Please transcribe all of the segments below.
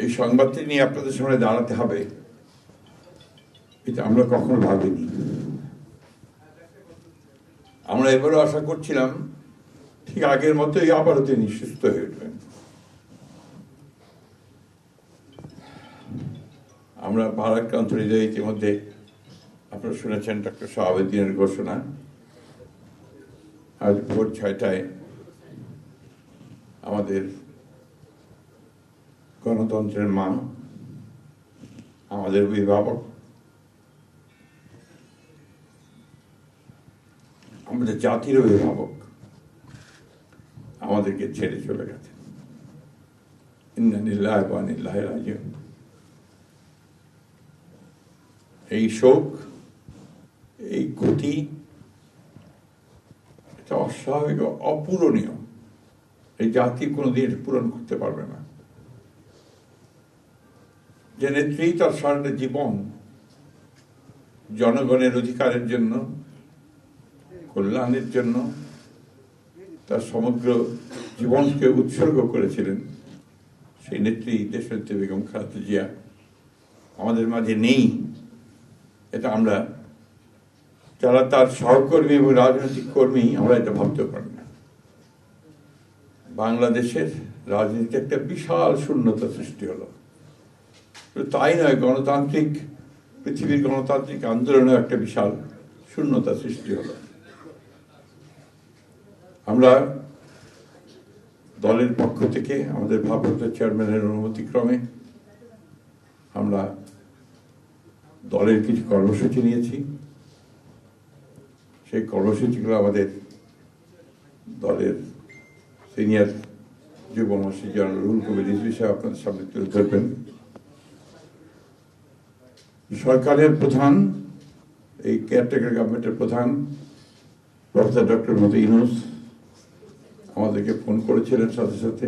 এই সংবাদটি নিয়ে আপনাদের সামনে দাঁড়াতে হবে। এটা আমরা কখনো ভাবিনি। আমরা এবারও আশা করছিলাম, ঠিক আগের মতোই আবারও তিনি সুস্থ হয়ে উঠবেন। আমরা ভারাক্রান্ত হৃদয়ে ইতিমধ্যে আপনারা শুনেছেন ডক্টর শাহাবুদ্দিনের ঘোষণা। আজ ভোর ছয়টায় আমাদের গণতন্ত্রের মা আমাদের অভিভাবক। আমাদের জাতির অভিভাবক আমাদেরকে ছেড়ে চলে গেছে। এই শোক, এই ক্ষতি এটা অস্বাভাবিক অপূরণীয়। এই জাতি কোনোদিন পূরণ করতে পারবে না। যে নেত্রী তার সারাটা জীবন জনগণের অধিকারের জন্য, কল্যাণের জন্য তার সমগ্র জীবনকে উৎসর্গ করেছিলেন সেই নেত্রী দেশনেত্রী বেগম খালেদা জিয়া। আমাদের মাঝে নেই, এটা আমরা, যারা তার সহকর্মী এবং রাজনৈতিক কর্মী, আমরা এটা ভাবতেও পারি না। বাংলাদেশের রাজনীতিতে একটা বিশাল শূন্যতা সৃষ্টি হলো। তাই নয়, গণতান্ত্রিক, পৃথিবীর গণতান্ত্রিক আন্দোলনেও একটা বিশাল শূন্যতা সৃষ্টি হলো। আমরা দলের পক্ষ থেকে, আমাদের ভারপ্রাপ্ত চেয়ারম্যানের অনুমতিক্রমে আমরা দলের কিছু কর্মসূচি নিয়েছি। সেই কর্মসূচিগুলো আমাদের দলের সিনিয়র যুব মসজিদ জেনারেল রুল কবির সাহেব আপনাদের সামনে তুলে ধরবেন। সরকারের প্রধান, এই কেয়ারটেকার গভর্নমেন্টের প্রধান, প্রফেসর ডক্টর মতো ইনুস আমাদেরকে ফোন করেছিলেন সাথে সাথে।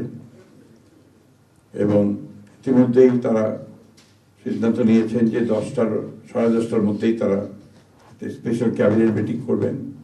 এবং ইতিমধ্যেই তারা সিদ্ধান্ত নিয়েছেন যে দশটার, সাড়ে দশটার মধ্যেই তারা স্পেশাল ক্যাবিনেট মিটিং করবেন।